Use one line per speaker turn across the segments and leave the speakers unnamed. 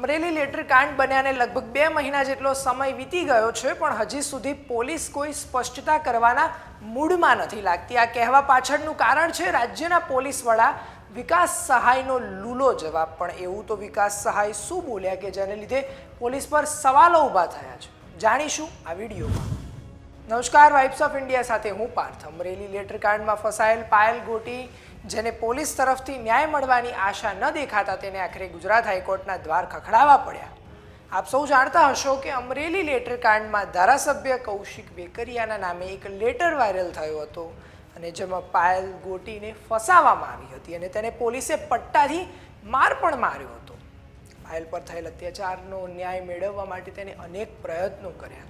Amreli letter કાંડ બન્યાને લગભગ બે મહિના જેટલો સમય વીતી ગયો છે, પણ હજી સુધી પોલીસ કોઈ સ્પષ્ટતા કરવાના મૂડમાં નથી લાગતી. આ કહેવા પાછળનું કારણ છે, રાજ્યના પોલીસ વડા વિકાસ સહાયનો લૂલો જવાબ. પણ એવું તો વિકાસ સહાય શું બોલ્યા કે જેને લીધે પોલીસ પર સવાલો ઊભા થયા છે? જાણીશું આ વિડીયોમાં. નમસ્કાર વાઇબ્સ ઓફ ઇન્ડિયા સાથે હું પાર્થ. અમરેલી લેટર કાર્ડમાં ફસાયેલ, પાયલ ગોટી, જેને પોલીસ તરફથી ન્યાય મળવાની આશા ન દેખાતા તેને આખરે ગુજરાત હાઈકોર્ટના દ્વાર ખખડાવવા પડ્યા. આપ સૌ જાણતા હશો કે અમરેલી લેટર કાંડમાં ધારાસભ્ય કૌશિક વેકરિયાના નામે એક લેટર વાયરલ થયો હતો અને જેમાં પાયલ ગોટીને ફસાવવામાં આવી હતી અને તેને પોલીસે પટ્ટાથી માર પણ માર્યો હતો. પાયલ પર થયેલ અત્યાચારનો ન્યાય મેળવવા માટે તેને અનેક પ્રયત્નો કર્યા.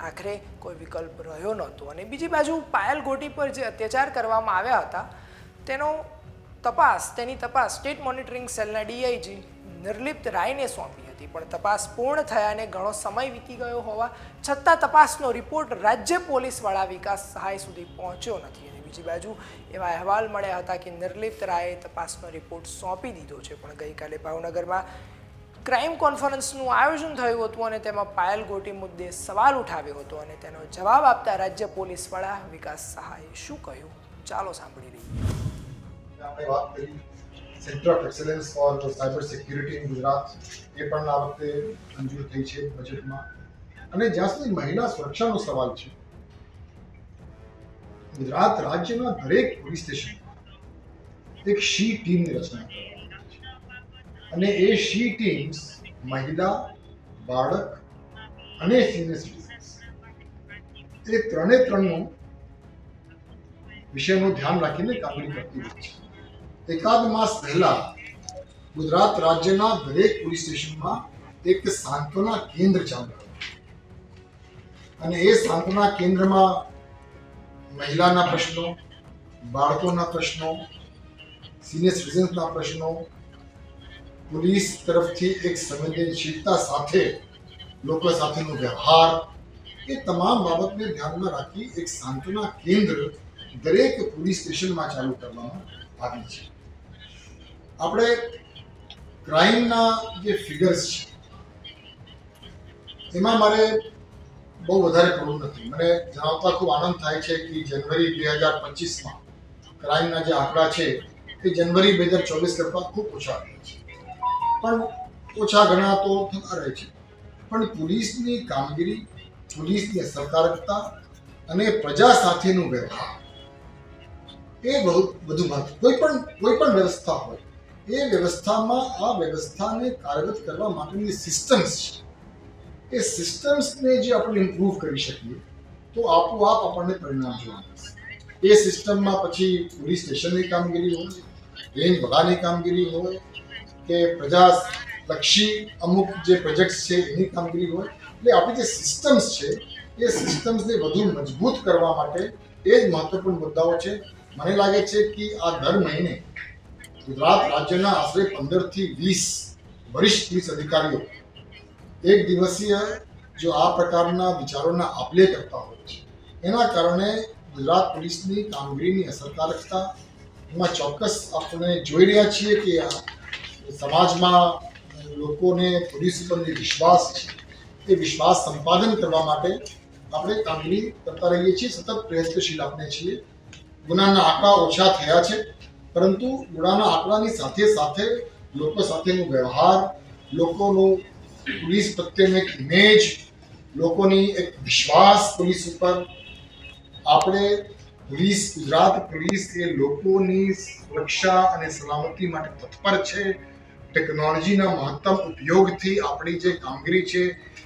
આખરે કોઈ વિકલ્પ રહ્યો નહોતો. અને બીજી બાજુ પાયલ ગોટી પર જે અત્યાચાર કરવામાં આવ્યા હતા, તેનો તપાસ, તેની તપાસ સ્ટેટ મોનિટરિંગ સેલના ડીઆઈજી નિર્લિપ્ત રાયને સોંપી હતી. પણ તપાસ પૂર્ણ થયાને ઘણો સમય વીતી ગયો હોવા છતાં તપાસનો રિપોર્ટ રાજ્ય પોલીસવાળા વિકાસ સહાય સુધી પહોંચ્યો નથી. અને બીજી બાજુ એવા અહેવાલ મળ્યા હતા કે નિર્લિપ્ત રાયે તપાસનો રિપોર્ટ સોંપી દીધો છે. પણ ગઈકાલે ભાવનગરમાં ક્રાઇમ કોન્ફરન્સનું આયોજન થયું હતું અને તેમાં પાયલ ગોટી મુદ્દે સવાલ ઉઠાવ્યો હતો અને તેનો જવાબ આપતા રાજ્ય પોલીસ વડા વિકાસ સહાયે શું કહ્યું? ચાલો સાંભળી લઈએ.
આપણે વાત કરી centre of excellence for cyber security in Gujarat એ પણ આ વખતે મંજૂર થઈ છે બજેટમાં અને જ્યાં સુધી મહિલા સુરક્ષાનો સવાલ છે, ગુજરાત રાજ્યના દરેક પોલીસ સ્ટેશન એક શી ટીમની રચના કરવામાં અને એ શી ટીમ્સ મહિલા, બાળક અને સિનિયર સિટીઝન્સ એ ત્રણે ત્રણનું વિષયનું ધ્યાન રાખીને કામગીરી કરતી હોય છે. એકાદ માસ પહેલા ગુજરાત રાજ્યના દરેક પોલીસ સ્ટેશનમાં એક સાંત્વના કેન્દ્ર ચાલુ અને એ સાંત્વના કેન્દ્રમાં મહિલાના પ્રશ્નો, બાળકોના પ્રશ્નો, સિનિયર સિટીઝન્સના પ્રશ્નો પોલીસ તરફથી એક સંવેદનશીલતા સાથે લોકો સાથેનો વ્યવહાર એ તમામ બાબતને ધ્યાનમાં રાખી એક સાંત્વના કેન્દ્ર દરેક પોલીસ સ્ટેશનમાં ચાલુ કરવામાં આવી છે. આપણે ક્રાઇમના જે ફિગર્સ છે, એમાં મારે બહુ વધારે પડવું નથી. મને જણાવતા ખૂબ આનંદ થાય છે કે જનવરી બે હજાર પચીસમાં ક્રાઇમના જે આંકડા છે, તે જનવરી બે હજાર ચોવીસ કરતાં ખૂબ ઓછા આવ્યા છે. પણ ઓછા ઘણા તો થતા રહે છે. પણ પોલીસની કામગીરી, પોલીસની અસરકારકતા અને પ્રજા સાથેનો વ્યવહાર એ બહુ બધું મહત્વ, કોઈ પણ કોઈ પણ વ્યવસ્થા હોય, એ વ્યવસ્થામાં આ વ્યવસ્થાને કાર્યરત કરવા માટેની સિસ્ટમ્સ છે. એ સિસ્ટમ્સને જે આપણે ઇમ્પ્રૂવ કરી શકીએ, તો આપોઆપ આપણને પરિણામ જોવા મળશે. એ સિસ્ટમમાં પછી પોલીસ સ્ટેશનની કામગીરી હોય રેન્જ વડાની કામગીરી હોય કે પ્રજાલક્ષી અમુક જે પ્રોજેક્ટ્સ છે, એની કામગીરી હોય, એટલે આપણી જે સિસ્ટમ્સ છે, એ સિસ્ટમ્સને વધુ મજબૂત કરવા માટે એ જ મહત્વપૂર્ણ મુદ્દાઓ છે. મને લાગે છે કે આ દર મહિને ગુજરાત રાજ્યના આશરે પંદરથી વીસ વરિષ્ઠ પોલીસ અધિકારીઓ એક દિવસીય જો આ પ્રકારના વિચારોના આપલે કરતા હોય છે. એના કારણે ગુજરાત પોલીસની કામગીરીની અસરકારકતા એમાં ચોક્કસ આપણે જોઈ રહ્યા છીએ કે આ સમાજમાં લોકોને પોલીસ ઉપરની વિશ્વાસ છે, એ વિશ્વાસ સંપાદન કરવા માટે આપણે કામગીરી કરતા રહીએ છીએ, સતત પ્રયત્નશીલ આપણે છીએ. ગુનાના આંકડા ઓછા થયા છે, પરંતુ ગુનાના આંકડાની સાથે સાથે લોકો સાથેનો વ્યવહાર, લોકોનો પોલીસ પ્રત્યેનો એક ઇમેજ લોકોની એક વિશ્વાસ પોલીસ ઉપર આપણે પોલીસ, ગુજરાત પોલીસ એ લોકોની સુરક્ષા અને સલામતી માટે તત્પર છે. ટેકનોલોજીના મહત્તમ ઉપયોગથી આપણી જે કામગીરી છે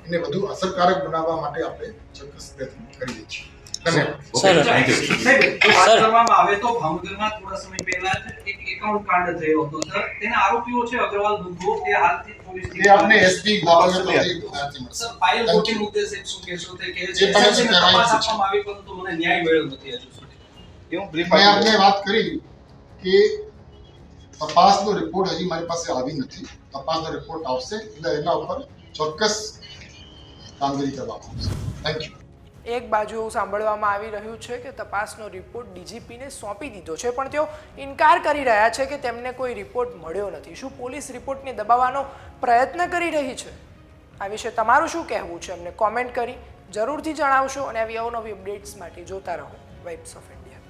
એને વધુ અસરકારક બનાવવા માટે આપણે ચોક્કસ પ્રયત્ન કરીએ છીએ.
Sir
Thank you.
સાહેબ,
તો વાત
સર.
કરવામાં આવે તો ભાવનગરમાં થોડા સમય પહેલા એક એકાઉન્ટ કાંડ થયો હતો સર તેના આરોપીઓ છે અગ્રવાલ દુગ્ગો તે હાલથી પોલીસ
એ આપને એસપી ભાવનગર તરફથી ત્યાંથી મળશે.
સર પાયલ
Thank
મુદ્દે સાહેબ શું કહેશો તે કહે
એ
છે
પણ
સાહેબ,
શું
તેને તપાસ આપવામાં આવી પરંતુ મને ન્યાય મળ્યો નથી હજુ સુધી.
એવું brief
મેં આપને વાત કરી કે તપાસનો રિપોર્ટ હજી મારી પાસે આવી નથી. તપાસનો રિપોર્ટ આવશે એટલે એના ઉપર ચોક્કસ કામગીરી કરવામાં આવશે. થેન્ક યુ
એક બાજુ એવું સાંભળવામાં આવી રહ્યું છે કે તપાસનો રિપોર્ટ ડીજીપીને સોંપી દીધો છે, પણ તેઓ ઇનકાર કરી રહ્યા છે કે તેમને કોઈ રિપોર્ટ મળ્યો નથી. શું પોલીસ રિપોર્ટને દબાવવાનો પ્રયત્ન કરી રહી છે? આ વિશે તમારું શું કહેવું છે? અમને કોમેન્ટ કરી જરૂરથી જણાવશો અને આવી અવનવી અપડેટ્સ માટે જોતા રહો. Vibes of India